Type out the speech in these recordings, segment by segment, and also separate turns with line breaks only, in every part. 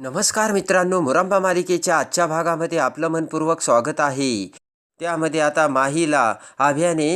नमस्कार मित्रांनो मुरंबा मालिकेच्या आजच्या भागामध्ये आपलं मनपूर्वक स्वागत आहे. त्यामध्ये आता माहीला आभ्याने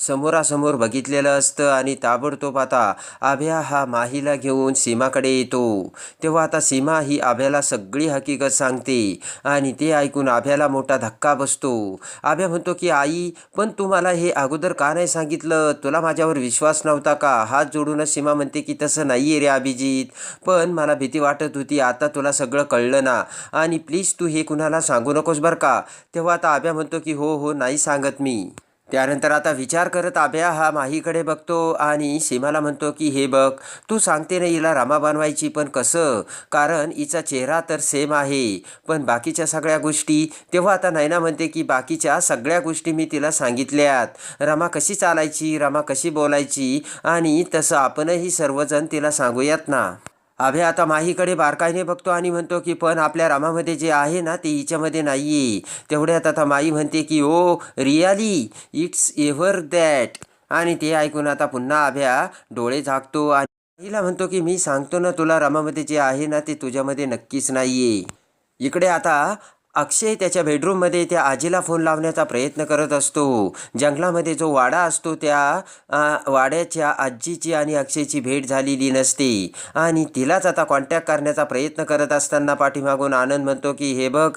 समोरासमोर बघितलेलं असतं आणि ताबडतोब आता आभ्या हा माहीला घेऊन सीमाकडे येतो. तेव्हा आता सीमा ही आभ्याला सगळी हकीकत सांगते आणि ते ऐकून आभ्याला मोठा धक्का बसतो. आभ्या म्हणतो की आई पण तू मला हे अगोदर का नाही सांगितलं? तुला माझ्यावर विश्वास नव्हता का? हात जोडूनच सीमा म्हणते की तसं नाही आहे रे अभिजित. पण मला भीती वाटत होती. आता तुला सगळं कळलं ना. आणि प्लीज तू हे कुणाला सांगू नकोस बरं का? तेव्हा आता आभ्या म्हणतो की हो, हो हो नाही सांगत मी. त्यानंतर आता विचार करत आभ्या हा माहीकडे बघतो आणि सीमाला म्हणतो की हे बघ तू सांगते ना हिला रमा बनवायची पण कसं? कारण हिचा चेहरा तर सेम आहे. पण बाकीच्या सगळ्या गोष्टी तेव्हा आता नैना म्हणते की बाकीच्या सगळ्या गोष्टी मी तिला सांगितल्यात. रमा कशी चालायची? रमा कशी बोलायची? आणि तसं आपणही सर्वजण तिला सांगूयात ना. अभे आता माहीकडे बारकाईने बघतो आणि म्हणतो की पण आपल्या रामामध्ये जे आहे ना ते हिच्यामध्ये नाही आहे तेवढ्यात आता माई म्हणते की oh really it's ever that. आणि ते ऐकून आता पुन्हा अभ्या डोळे झाकतो आणि माईला म्हणतो की मी सांगतो ना तुला रामामध्ये जे आहे ना ते तुझ्यामध्ये नक्कीच नाही आहे इकडे आता अक्षय त्याच्या बेडरूममध्ये त्या आजीला फोन लावण्याचा प्रयत्न करत असतो. जंगलामध्ये जो वाडा असतो त्या वाड्याच्या आजीची आणि अक्षयची भेट झालेली नसते. आणि तिलाच आता कॉन्टॅक्ट करण्याचा प्रयत्न करत असताना पाठीमागून आनंद म्हणतो की हे बघ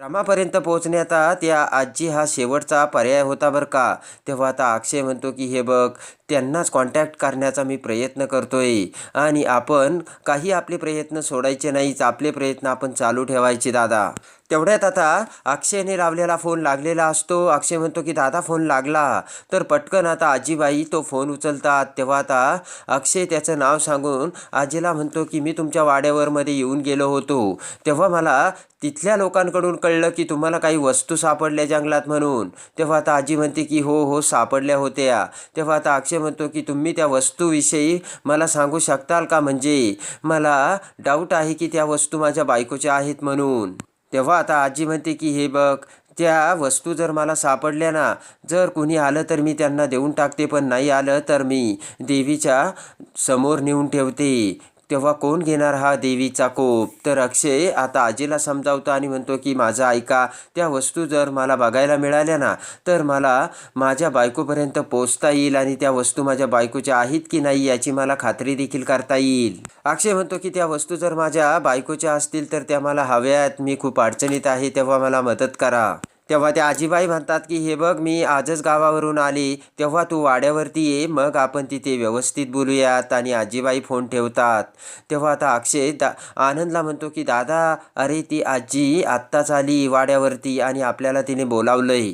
रामापर्यंत पोहोचण्याचा त्या आजी हा शेवटचा पर्याय होता बरं का? तेव्हा आता अक्षय म्हणतो की हे बघ त्यांनाच कॉन्टॅक्ट करण्याचा मी प्रयत्न करतोय. आणि आपण काही आपले प्रयत्न सोडायचे नाहीच आपले प्रयत्न आपण चालू ठेवायचे दादा. तेवढ्यात आता अक्षयने लावलेला फोन लागलेला असतो. अक्षय म्हणतो की दादा फोन लागला. तर पटकन आता आजीबाई तो फोन उचलतात. तेव्हा आता अक्षय त्याचं नाव सांगून आजीला म्हणतो की मी तुमच्या वाड्यावरमध्ये येऊन गेलो होतो. तेव्हा मला तिथल्या लोकांकडून कळलं की तुम्हाला काही वस्तू सापडल्या जंगलात म्हणून. तेव्हा आता आजी म्हणते की हो हो सापडल्या होत्या. तेव्हा आता अक्षय म्हणतो की तुम्ही त्या वस्तूविषयी मला सांगू शकताल का? म्हणजे मला डाऊट आहे की त्या वस्तू माझ्या बायकोच्या आहेत म्हणून. तेव्हा आता आजी म्हणते की हे बघ त्या वस्तू जर मला सापडल्या ना जर कोणी आलं तर मी त्यांना देऊन टाकते पण नाही आलं तर मी देवीच्या समोर नेऊन ठेवते. तेव्हा कोण घेणार हा देवीचा कोप? तर अक्षय आता आजीला समजावतो आणि म्हणतो की माझं ऐका त्या वस्तू जर मला बघायला मिळाल्या ना तर मला माझ्या बायकोपर्यंत पोचता येईल आणि त्या वस्तू माझ्या बायकोच्या आहेत की नाही याची मला खात्री देखील करता येईल. अक्षय म्हणतो की त्या वस्तू जर माझ्या बायकोच्या असतील तर त्या मला हव्यात. मी खूप अडचणीत आहे तेव्हा मला मदत करा. तेव्हा त्या आजीबाई म्हणतात की हे बघ मी आजच गावावरून आले. तेव्हा तू वाड्यावरती ये मग आपण तिथे व्यवस्थित बोलूयात आणि आजीबाई फोन ठेवतात. तेव्हा आता अक्षय दा आनंदला म्हणतो की दादा अरे ती आजी आत्ताच आली वाड्यावरती आणि आपल्याला तिने बोलावलंय.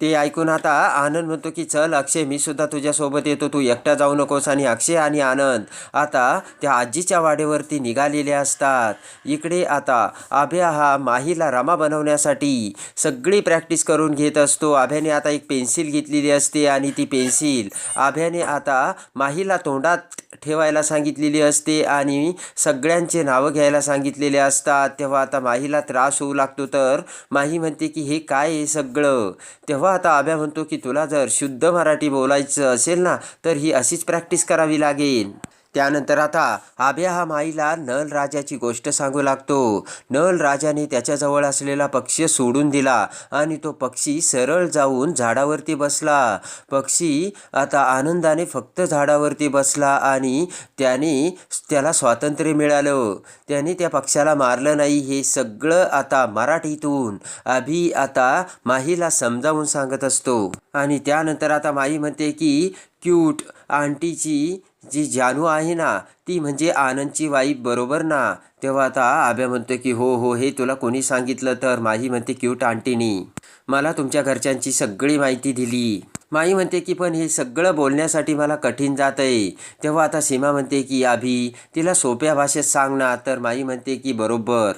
ते ऐकून आता आनंद म्हणतो की चल अक्षय मी सुद्धा तुझ्यासोबत येतो. तू एकटा जाऊ नकोस. आणि अक्षय आणि आनंद आता त्या आजीच्या वाडेवरती निघालेले असतात. इकडे आता आभ्या हा माहीला रमा बनवण्यासाठी सगळी प्रॅक्टिस करून घेत असतो. आभ्याने आता एक पेन्सिल घेतलेली असते आणि ती पेन्सिल आभ्याने आता माहीला तोंडात ठेवायला सांगितलेली असते आणि सगळ्यांचे नावं घ्यायला सांगितलेले असतात. तेव्हा आता माहीला त्रास होऊ लागतो. तर माही म्हणते की हे काय आहे सगळं? तेव्हा आता आभ्या म्हणतो की तुला जर शुद्ध मराठी बोलायचं असेल ना तर ही अशीच प्रॅक्टिस करावी लागेल. त्यानंतर आता आभ्या हा माईला नल राजाची गोष्ट सांगू लागतो. नल राजाने त्याच्याजवळ असलेला पक्षी सोडून दिला आणि तो पक्षी सरळ जाऊन झाडावरती बसला. पक्षी आता आनंदाने फक्त झाडावरती बसला आणि त्याने त्याला स्वातंत्र्य मिळालं. त्याने त्या पक्षाला मारलं नाही हे सगळं आता मराठीतून. अभि आता माहीला समजावून सांगत असतो. आणि त्यानंतर आता माई म्हणते की क्यूट आंटीची जी जानू आहे ना ती म्हणजे आनंदची वाईफ बरोबर ना? तेव्हा आता आभ्या म्हणतो की हो हो हे तुला कोणी सांगितलं तर? माही म्हणते क्यूट आंटीनी मला तुमच्या घरच्यांची सगळी माहिती दिली. माई म्हणते की पण हे सगळं बोलण्यासाठी मला कठीण जात आहे तेव्हा आता सीमा म्हणते की आभी तिला सोप्या भाषेत सांग ना. तर माई म्हणते की बरोबर.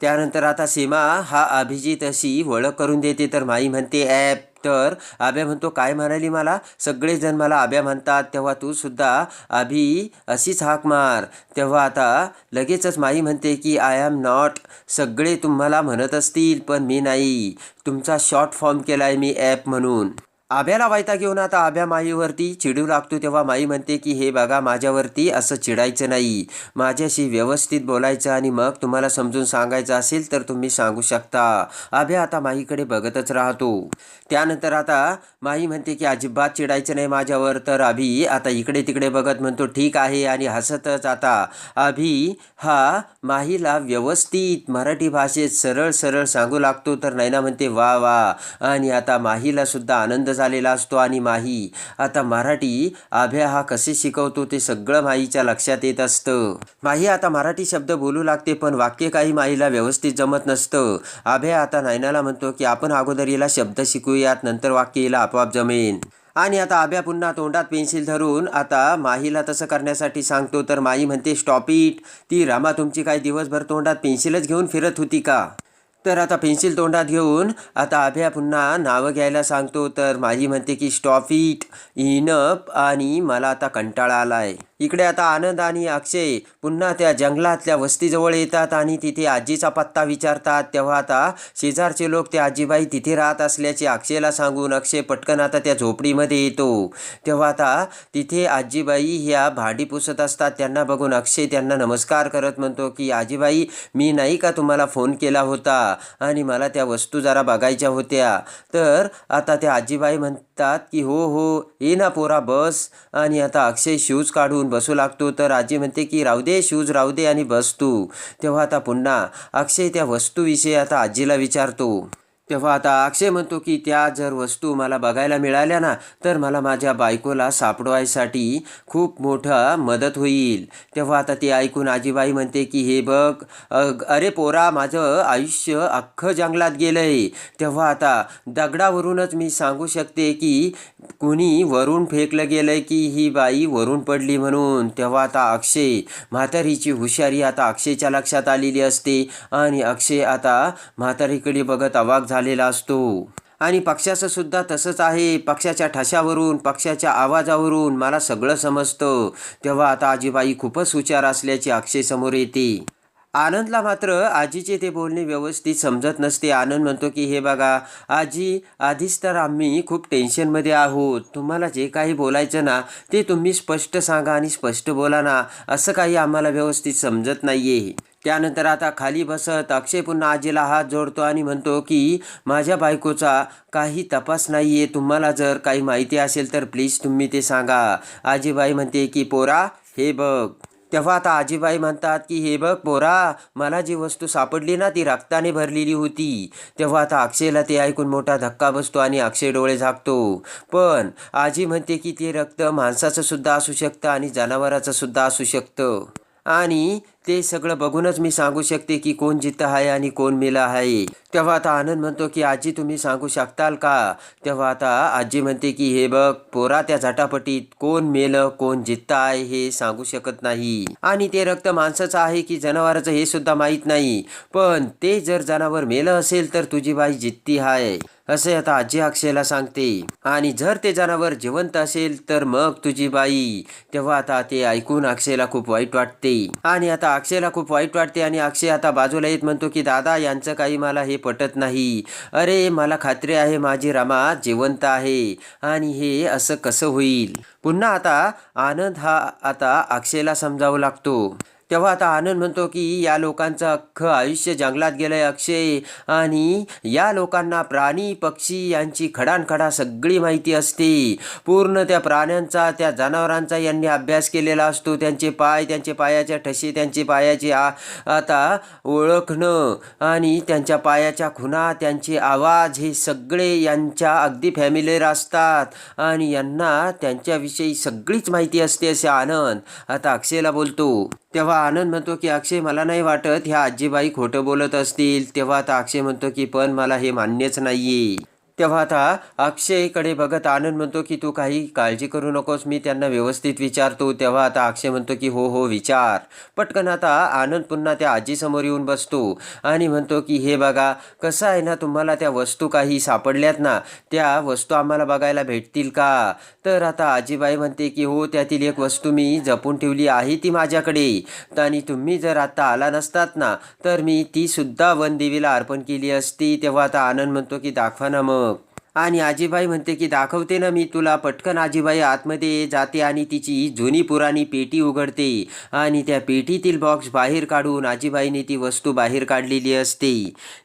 त्यानंतर आता सीमा हा अभिजित अशी ओळख करून देते. तर माई म्हणते ॲप तर आब्या म्हणतो काय म्हणाली मला? सगळेजण मला आब्या म्हणतात. तेव्हा तू सुद्धा अभि अशीच हाक मार. तेव्हा आता लगेचच माई म्हणते की आय एम नॉट सगळे तुम्हाला म्हणत असतील पण मी नाही. तुमचा शॉर्ट फॉर्म केला आहे मी ॲप म्हणून. आभ्याला वायता घेऊन आता आभ्या माईवरती चिडू लागतो तेव्हा माई म्हणते की हे बघा माझ्यावरती असं चिडायचं नाही. माझ्याशी व्यवस्थित बोलायचं आणि मग तुम्हाला समजून सांगायचं असेल तर तुम्ही सांगू शकता. आभ्या आता माईकडे बघतच राहतो. त्यानंतर आता माई म्हणते की अजिबात चिडायचं नाही माझ्यावर. तर अभि आता इकडे तिकडे बघत म्हणतो ठीक आहे. आणि हसतच आता अभि हा माहीला व्यवस्थित मराठी भाषेत सरळ सरळ सांगू लागतो तर नैना म्हणते वा वा. आणि आता माहीला सुद्धा आनंद झालेला असतो आणि माही. आता मराठी आभ्या हा कसे शिकवतो ते सगळं माहीच्या लक्षात येत असतं. माही आता मराठी शब्द बोलू लागते पण वाक्य काही माहीला व्यवस्थित जमत नसतं. आभ्या आता नायनाला म्हणतो की आपण अगोदर हिला शब्द शिकूयात नंतर वाक्य हिला आपोआप जमेन. आणि आता आभ्या पुन्हा तोंडात पेन्सिल धरून आता माहीला तसं करण्यासाठी सांगतो तर माई म्हणते स्टॉप इट. ती रामा तुमची काही दिवसभर तोंडात पेन्सिलच घेऊन फिरत होती का? तर आता पेन्सिल तोंडात घेऊन आता अभ्या पुन्हा नावं घ्यायला सांगतो. तर माही म्हणते की स्टॉप इट इनप आणि मला आता कंटाळा आलाय. इकडे आता आनंद आणि अक्षय पुन्हा त्या जंगलातल्या वस्तीजवळ येतात आणि तिथे आजीचा पत्ता विचारतात. तेव्हा आता शेजारचे लोक त्या आजीबाई तिथे राहत असल्याचे अक्षयला सांगून अक्षय पटकन आता त्या झोपडीमध्ये येतो. तेव्हा आता तिथे आजीबाई ह्या भांडी पुसत असतात. त्यांना बघून अक्षय त्यांना नमस्कार करत म्हणतो की आजीबाई मी नाही का तुम्हाला फोन केला होता? आणि मला त्या वस्तू जरा बघायच्या होत्या. तर आता त्या आजीबाई म्हणतात की हो हो ये ना पोरा बस. आणि आता अक्षय शूज काढून बसू लागतो. तर आजी म्हणते की राहू दे शूज राहू दे आणि बस तू. तेव्हा आता पुन्हा अक्षय त्या वस्तूविषयी आता आजीला विचारतो. तेव्हा आता अक्षय म्हणतो की त्या जर वस्तू मला बघायला मिळाल्या ना तर मला माझ्या बायकोला सापडवायसाठी खूप मोठा मदत होईल. तेव्हा आता ते ऐकून आजीबाई म्हणते की हे बघ अग- अरे पोरा माझं आयुष्य अख्खं जंगलात गेलं आहे तेव्हा आता दगडावरूनच मी सांगू शकते की कुणी वरून फेकलं गेलंय की ही बाई वरून पडली म्हणून. तेव्हा आता अक्षय म्हातारीची हुशारी आता अक्षयच्या लक्षात आलेली असते. आणि अक्षय आता म्हातारीकडे बघत अवाक झालेला असतो. आणि पक्षाचं सुद्धा तसंच आहे. पक्षाच्या ठशावरून पक्षाच्या आवाजावरून मला सगळं समजतं. तेव्हा आता आजीबाई खूपच हुशार असल्याचे अक्षय समोर येते. आनंदला मात्र आजीचे ते बोलणे व्यवस्थित समजत नसते. आनंद म्हणतो की हे बघा आजी आधीच तर आम्ही खूप टेन्शनमध्ये आहोत. तुम्हाला जे काही बोलायचं ना ते तुम्ही स्पष्ट सांगा आणि स्पष्ट बोला ना. असं काही आम्हाला व्यवस्थित समजत नाही आहे त्यानंतर आता खाली बसत अक्षय पुन्हा आजीला हात जोडतो आणि म्हणतो की माझ्या बायकोचा काही तपास नाही आहे तुम्हाला जर काही माहिती असेल तर प्लीज तुम्ही ते सांगा. आजीबाई म्हणते की पोरा हे बघ. तेव्हा आता आजीबाई म्हणतात की हे बघ पोरा मला जी वस्तू सापडली ना ती रक्ताने भरलेली होती. तेव्हा आता अक्षयला ते ऐकून मोठा धक्का बसतो आणि अक्षय डोळे झाकतो. पण आजी म्हणते की ते रक्त माणसाचं सुद्धा असू शकतं आणि जनावराचं सुद्धा असू शकतं. आणि ते सगळं बघूनच मी सांगू शकते की कोण जिथं आहे आणि कोण मेलं आहे. तेव्हा आता आनंद म्हणतो की आजी तुम्ही सांगू शकताल का? तेव्हा आता आजी म्हणते की हे बघ पोरा त्या झटापटीत कोण मेलं कोण जित्त आहे हे सांगू शकत नाही. आणि ते रक्त माणसाचं आहे की जनावराचं हे सुद्धा माहीत नाही. पण ते जर जनावर मेलं असेल तर तुझी बाई जित्ती आहे असे आता आजी अक्षयला सांगते. आणि जर ते जनावर जिवंत असेल तर मग तुझी बाई. तेव्हा आता ते ऐकून अक्षयला खूप वाईट वाटते. आणि आता अक्षयला खूप वाईट वाटते आणि अक्षय आता बाजूला येत म्हणतो की दादा यांचं काही मला हे पटत नाही. अरे मला खात्री आहे माझी रमा जिवंत आहे आणि हे असं कसं होईल? पुन्हा आता आनंद हा आता अक्षयला समजावू लागतो. तेव्हा आता आनंद म्हणतो की या लोकांचं अख्खं आयुष्य जंगलात गेलंय अक्षय. आणि या लोकांना प्राणी पक्षी यांची खडानखडा सगळी माहिती असते. पूर्ण त्या प्राण्यांचा त्या जनावरांचा यांनी अभ्यास केलेला असतो. त्यांचे पाय त्यांचे पायाच्या ठसे त्यांचे पायाचे आ आता ओळखणं आणि त्यांच्या पायाच्या खुणा त्यांचे आवाज हे सगळे यांच्या अगदी फॅमिलीर असतात. आणि यांना त्यांच्याविषयी सगळीच माहिती असते असे आनंद आता अक्षयला बोलतो. तेव्हा आनंद म्हणतो की अक्षय मला नाही वाटत ह्या आजीबाई खोटं बोलत असतील. तेव्हा आता अक्षय म्हणतो की पण मला हे मान्यच नाहीये. तेव्हा आता अक्षयकडे बघत आनंद म्हणतो की तू काही काळजी करू नकोस मी त्यांना व्यवस्थित विचारतो. तेव्हा आता अक्षय म्हणतो की हो हो विचार. पटकन आता आनंद पुन्हा त्या आजीसमोर येऊन बसतो आणि म्हणतो की हे बघा कसं आहे ना तुम्हाला त्या वस्तू काही सापडल्यात ना त्या वस्तू आम्हाला बघायला भेटतील का? तर आता आजीबाई म्हणते की हो त्यातील एक वस्तू मी जपून ठेवली आहे ती माझ्याकडे. आणि तुम्ही जर आता आला नसतात ना तर मी ती सुद्धा वनदेवीला अर्पण केली असती. तेव्हा आता आनंद म्हणतो की दाखवा ना मग. आणि आजीबाई म्हणते की दाखवते ना मी तुला पटकन आजीबाई आतमध्ये जाते आणि तिची जुनी पुराणी पेटी उघडते आणि त्या पेटीतील बॉक्स बाहेर काढून आजीबाईने ती वस्तू बाहेर काढलेली असते.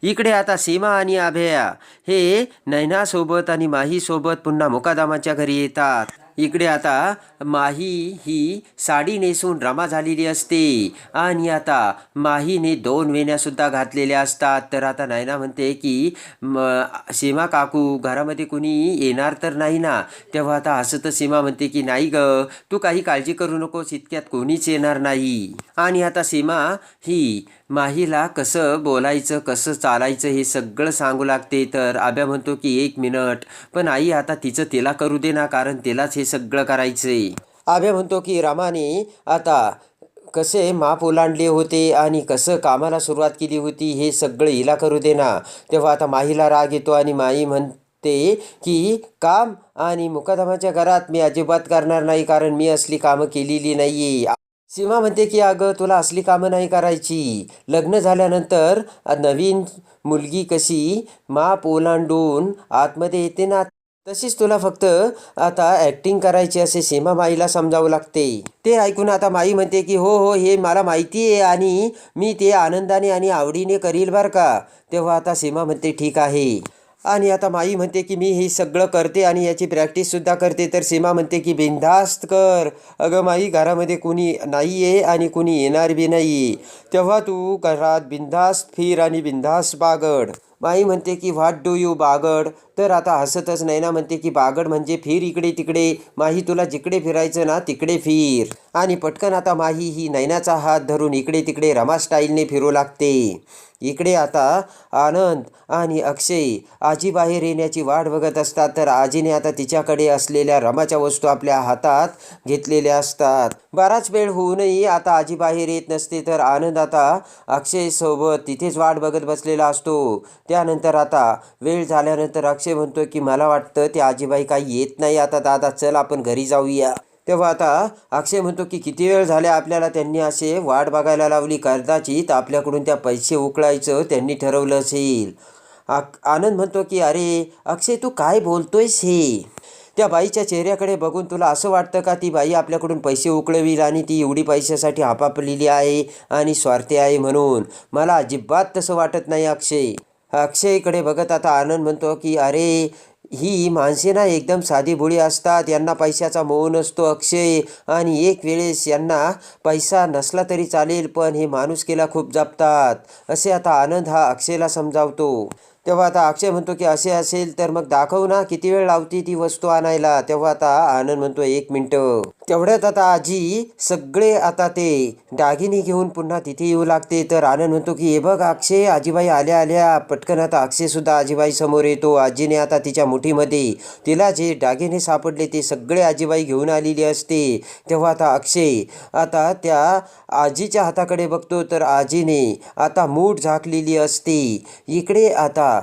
इकडे आता सीमा आणि अभया हे नैनासोबत आणि माहीसोबत पुन्हा मुकादामाच्या घरी येतात. इकडे आता माही ही साडी नेसून रमा झालेली असते. आणि आता माहीने दोन वेण्यासुद्धा घातलेल्या असतात. तर आता नायना म्हणते की सीमा काकू घरामध्ये कुणी येणार तर नाही ना? तेव्हा आता हसत सीमा म्हणते की नाही ग तू काही काळजी करू नकोस इतक्यात कोणीच येणार नाही. आणि आता सीमा ही माहीला कसं बोलायचं कसं चालायचं हे सगळं सांगू लागते. तर आब्या म्हणतो की एक मिनट पण आई आता तिचं तिला करू दे ना कारण तिलाच हे सगळं करायचंय. आभ्या म्हणतो की रामाने आता कसे माप ओलांडले होते आणि कसं कामाला सुरुवात केली होती हे सगळं हिला करू दे ना. तेव्हा आता माहीला राग येतो आणि माई म्हणते की काम आणि मुकादमाच्या घरात मी अजिबात करणार नाही कारण मी असली कामं केलेली नाही सीमा म्हणते की अगं तुला असली कामं नाही करायची. लग्न झाल्यानंतर नवीन मुलगी कशी माप ओलांडून आतमध्ये येते ना तशीच तुला फक्त आता ॲक्टिंग करायची असे सीमा माईला समजावं लागते. ते ऐकून आता माई म्हणते की हो हो हे मला माहिती आहे आणि मी ते आनंदाने आणि आवडीने करील बरं का. तेव्हा आता सीमा म्हणते ठीक आहे. आणि आता माई म्हणते की मी हे सगळं करते आणि याची प्रॅक्टिससुद्धा करते. तर सीमा म्हणते की बिनधास्त कर. अगं माई घरामध्ये कुणी नाही आहे आणि कुणी येणार बी नाही. तेव्हा तू घरात बिनधास्त फिर आणि बिनधास्त बागड. बाई म्हणते की व्हॉट डू यू बागड? तर आता हसतच नाही ना म्हणते की बागड म्हणजे फिर इकडे तिकडे. माही तुला जिकडे फिरायचं ना तिकडे फिर. आणि पटकन आता माही ही नैनाचा हात धरून इकडे तिकडे रमा स्टाईलने फिरू लागते. इकडे आता आनंद आणि अक्षय आजी बाहेर येण्याची वाट बघत असतात. तर आजीने आता तिच्याकडे असलेल्या रमाच्या वस्तू आपल्या हातात घेतलेल्या असतात. बराच वेळ होऊनही आता आजी बाहेर येत नसते. तर आनंद आता अक्षयसोबत तिथेच वाट बघत बसलेला असतो. त्यानंतर आता वेळ झाल्यानंतर अक्षय म्हणतो की मला वाटतं ते आजीबाई काही येत नाही. आता दादा चल आपण घरी जाऊया. तेव्हा आता अक्षय म्हणतो की किती वेळ झाले आपल्याला त्यांनी असे वाट बघायला लावली? कदाचित आपल्याकडून त्या पैसे उकळायचं त्यांनी ठरवलं असेल. आनंद म्हणतो की अरे अक्षय तू काय बोलतोयस हे? त्या बाईच्या चेहऱ्याकडे बघून तुला असं वाटतं का ती बाई आपल्याकडून पैसे उकळवील आणि ती एवढी पैशासाठी हापापलेली आहे आणि स्वार्थी आहे म्हणून? मला अजिबात तसं वाटत नाही अक्षय. अक्षयकडे बघत आता आनंद म्हणतो की अरे ही माणसे ना एकदम साधी भोळी असतात. यांना पैशाचा मोह नसतो अक्षय. आणि एक वेळेस यांना पैसा नसला तरी चालेल पण हे माणुसकीला खूप जपतात. असे आता आनंद हा अक्षयला समजावतो. तेव्हा आता अक्षय म्हणतो की असे असेल तर मग दाखव ना किती वेळ लावती ती वस्तू आणायला. तेव्हा आता आनंद म्हणतो एक मिनटं. तेवढ्यात आता आजी सगळे आता ते दागिने घेऊन पुन्हा तिथे येऊ लागते. तर आनंद म्हणतो की हे बघ अक्षय आजीबाई आल्या आल्या. पटकन आता अक्षयसुद्धा आजीबाई समोर येतो. आजीने आता तिच्या मुठीमध्ये तिला जे दागिने सापडले ते सगळे आजीबाई घेऊन आलेली असते. तेव्हा आता अक्षय आता त्या आजीच्या हाताकडे बघतो. तर आजीने आता मूठ झाकलेली असते. इकडे आता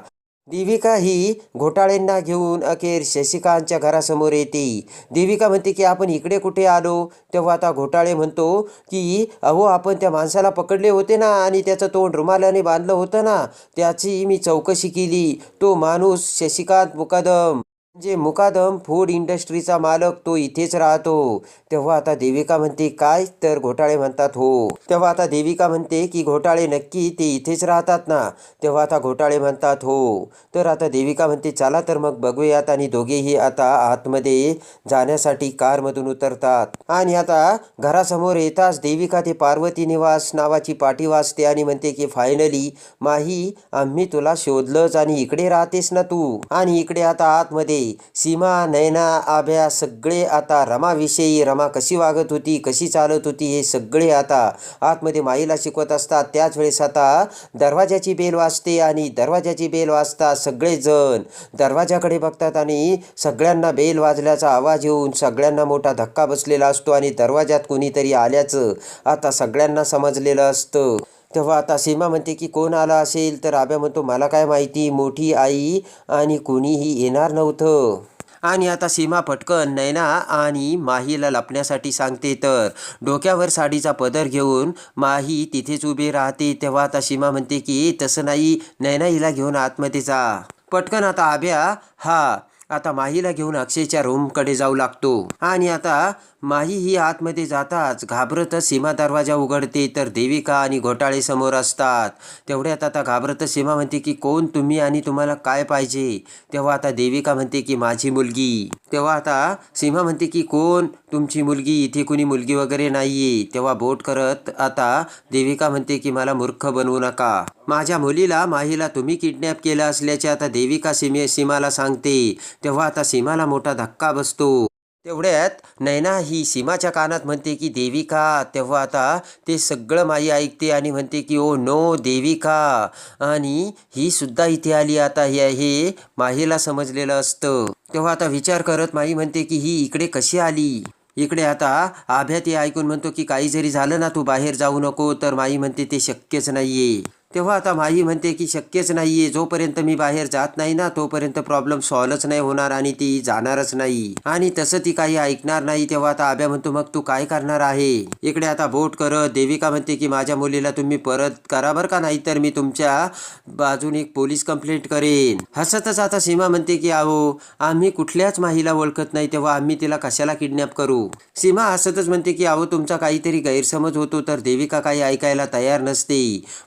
देविका ही घोटाळ्यांना घेऊन अखेर शशिकांतच्या घरासमोर येते. देविका म्हणते की आपण इकडे कुठे आलो? तेव्हा आता घोटाळे म्हणतो की अहो आपण त्या माणसाला पकडले होते ना आणि त्याचं तोंड रुमालाने बांधलं होतं ना त्याची मी चौकशी केली. तो माणूस शशिकांत मुकादम. म्हणजे मुकादम फूड इंडस्ट्रीचा मालक तो इथेच राहतो. तेव्हा आता देविका म्हणते काय तर घोटाळे म्हणतात हो. तेव्हा आता देविका म्हणते की घोटाळे नक्की ते इथेच राहतात ना. तेव्हा आता घोटाळे म्हणतात हो. तर आता देविका म्हणते चला तर मग बघूयात आणि दोघेही आता आतमध्ये जाण्यासाठी कारमधून उतरतात. आणि आता घरासमोर येताच देविका ते पार्वती निवास नावाची पाठी वाचते आणि म्हणते की फायनली माही आम्ही तुला शोधलंच आणि इकडे राहतेस ना तू. आणि इकडे आता आतमध्ये सीमा नयना आभ्या सगळे आता रमाविषयी रमा कशी वागत होती कशी चालत होती हे सगळे आता आतमध्ये माईला शिकवत असतात. त्याच वेळेस आता दरवाजाची बेल वाजते आणि दरवाजाची बेल वाजता सगळेजण दरवाजाकडे बघतात आणि सगळ्यांना बेल वाजल्याचा आवाज येऊन सगळ्यांना मोठा धक्का बसलेला असतो आणि दरवाजात कोणीतरी आल्याचं आता सगळ्यांना समजलेलं असतं. तेव्हा आता सीमा म्हणते की कोण आला असेल तर आब्या म्हणतो मला काय माहिती मोठी आई आणि कोणीही येणार नव्हतं. आणि आता सीमा पटकन नैना आणि माहीला लपण्यासाठी सांगते तर डोक्यावर साडीचा पदर घेऊन माही तिथेच उभी राहते. तेव्हा आता सीमा म्हणते की तसं नाही नैना हिला घेऊन आतमध्ये जा. पटकन आता आभ्या हा आता माहीला घेऊन अक्षयच्या रूमकडे जाऊ लागतो. आणि आता माही ही आतमध्ये जाताच घाबरतच सीमा दरवाजा उघडते तर देविका आणि घोटाळे समोर असतात. तेवढ्यात आता घाबरतच सीमा म्हणते की कोण तुम्ही आणि तुम्हाला काय पाहिजे? तेव्हा आता देविका म्हणते की माझी मुलगी. तेव्हा आता सीमा म्हणते की कोण? तुमची मुलगी? इथे कुणी मुलगी वगैरे नाहीये. तेव्हा बोट करत आता देविका म्हणते की मला मूर्ख बनवू नका. माझ्या मुलीला माहीला तुम्ही किडनॅप केलं असल्याचे आता देविका सीमे सीमाला सांगते. तेव्हा आता सीमाला मोठा धक्का बसतो. तेवढ्यात नैना ही सीमाच्या कानात म्हणते की देविका तेव्हा आता ते सगळं माई ऐकते आणि म्हणते की ओ नो देविका. आणि ही सुद्धा इथे आली. आता हे हे माहीला समजलेलं असतं. तेव्हा आता विचार करत माई म्हणते की ही इकडे कशी आली? इकडे आता आभ्या ते ऐकून म्हणतो की काही जरी झालं ना तू बाहेर जाऊ नको. तर माई म्हणते ते शक्यच नाहीये. तेव्हा आता माई म्हणते की शक्यच नाहीये. जोपर्यंत मी बाहेर जात नाही ना तोपर्यंत प्रॉब्लेम सॉल्वच नाही होणार आणि ती जाणारच नाही. आणि तसं ती काही ऐकणार नाही तेव्हा आता आब्या म्हणतो मग तू काय करणार आहे? इकडे आता बोट करत. देविका म्हणते की माझ्या मुलीला तुम्ही परत करा बरं का नाही तर मी तुमच्या बाजूने एक पोलीस कंप्लेंट करेन. हसतच आता सीमा म्हणते की अहो आम्ही कुठल्याच माहीला ओळखत नाही तेव्हा आम्ही तिला कशाला किडनॅप करू? सीमा हसतच म्हणते की अहो तुमचा काहीतरी गैरसमज होतो तर देविका काही ऐकायला तयार नसते.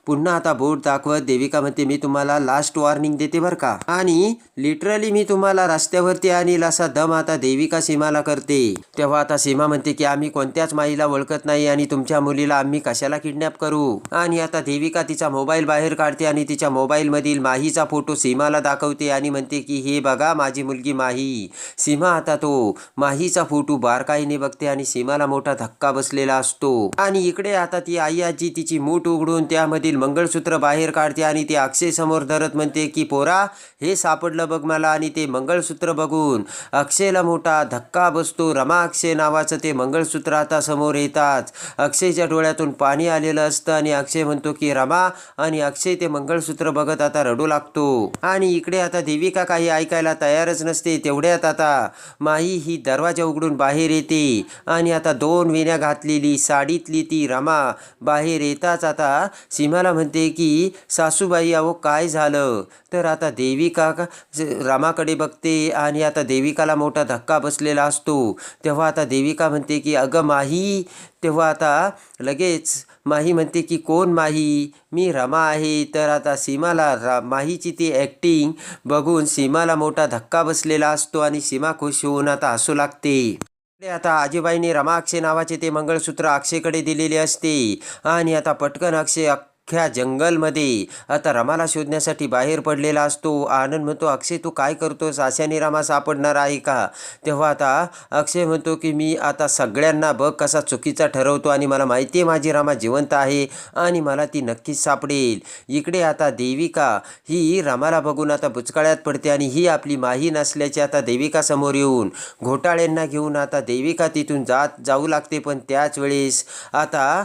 पुन्हा आता बोट दाखवत देविका म्हणते मी तुम्हाला लास्ट वॉर्निंग देते बरं का? आणि लिटरली मी तुम्हाला रस्त्यावरती आणील असा दम आता देविका सीमाला करते. तेव्हा आता सीमा म्हणते की आम्ही कोणत्याच माईला ओळखत नाही आणि तुमच्या मुलीला आम्ही कशाला किडनॅप करू? आणि आता देविका तिचा मोबाईल बाहेर काढते आणि तिच्या मोबाईल मधील माहीचा फोटो सीमाला दाखवते आणि म्हणते की हे बघा माझी मुलगी माही. सीमा आता तो माहीचा फोटो बारकाईने बघते आणि सीमाला मोठा धक्का बसलेला असतो. आणि इकडे आता ती आई आजी तिची मूठ उघडून त्यामधील मंगळसूत्र बाहेर काढते आणि ते अक्षय समोर धरत म्हणते की पोरा हे सापडलं बघ मला आणि ते मंगळसूत्र बघून. अक्षयला मोठा धक्का बसतो. रमा अक्षय नावाचं ते मंगळसूत्र आता समोर येताच. अक्षयच्या डोळ्यातून पाणी आलेलं असतं आणि अक्षय म्हणतो की रमा आणि अक्षय ते मंगळसूत्र बघत आता रडू लागतो. आणि इकडे आता देविका काही ऐकायला तयारच नसते. तेवढ्यात आता माही ही दरवाजा उघडून बाहेर येते आणि आता दोन विण्या घातलेली साडीतली ती रमा बाहेर येताच आता सीमाला म्हणते की सासूबाई अहो काय झालं? तर आता देविका रामाकडे बघते आणि आता देविकाला मोठा धक्का बसलेला असतो. तेव्हा आता देविका म्हणते की अगं माही तेव्हा आता लगेच माही म्हणते की कोण माही? मी रमा आहे. तर आता सीमाला रा माहीची ती ॲक्टिंग बघून सीमाला मोठा धक्का बसलेला असतो आणि सीमा खुश होऊन आता हसू लागते. आता आजीबाईने रमा अक्षय नावाचे ते मंगळसूत्र अक्षयकडे दिलेले असते. आणि आता पटकन अक्षय अख्ख्या जंगलमध्ये. आता रमाला शोधण्यासाठी बाहेर पडलेला असतो. आनंद म्हणतो अक्षय तू काय करतोस? आशाने रामा सापडणार आहे का? तेव्हा आता अक्षय म्हणतो की मी आता सगळ्यांना बघ कसा चुकीचा ठरवतो आणि मला माहिती आहे माझी रामा जिवंत आहे आणि मला ती नक्कीच सापडेल. इकडे आता देविका ही रामाला बघून आता बुचकाळ्यात पडते आणि ही आपली माही नसल्याची आता देविका समोर येऊन घोटाळ्यांना घेऊन आता देविका तिथून जात जाऊ लागते पण त्याच वेळेस आता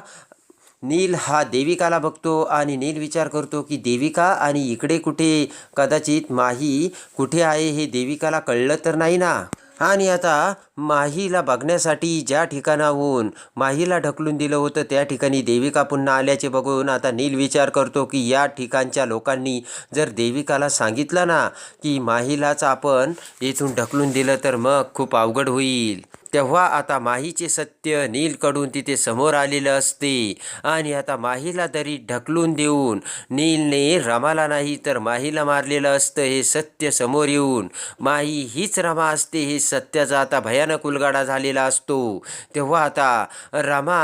नील हा देविकाला बघतो आणि नील विचार करतो की देविका आणि इकडे कुठे? कदाचित माही कुठे आहे हे देविकाला कळलं तर नाही ना? आणि आता माहीला बघण्यासाठी ज्या ठिकाणाहून माहीला ढकलून दिलं होतं त्या ठिकाणी देविका पुन्हा आल्याचे बघून आता नील विचार करतो की या ठिकाणच्या लोकांनी जर देविकाला सांगितलं ना की माहीलाच आपण इथून ढकलून दिलं तर मग खूप अवघड होईल. तेव्हा आता माहीचे सत्य नीलकडून तिथे समोर आलेलं असते. आणि आता माहीला तरी ढकलून देऊन नीलने रमाला नाही तर माहीला मारलेलं असतं हे सत्य समोर येऊन. माही हीच रमा असते हे सत्याचा आता भयानक उलगाडा झालेला असतो. तेव्हा आता रमा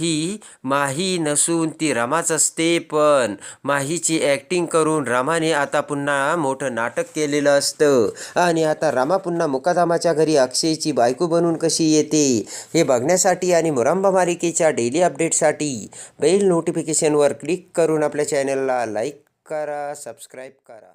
ही माही नसून ती रमाच असते पण माहीची ॲक्टिंग करून रमाने आता पुन्हा मोठं नाटक केलेलं असतं. आणि आता रमा पुन्हा मुकादामाच्या घरी अक्षयची बायको बनून कशी येते? हे बघण्यासाठी आणि मुरंबा मालिकेच्या डेली अपडेटसाठी बेल नोटिफिकेशनवर क्लिक करून आपल्या चॅनलला लाईक करा सबस्क्राईब करा.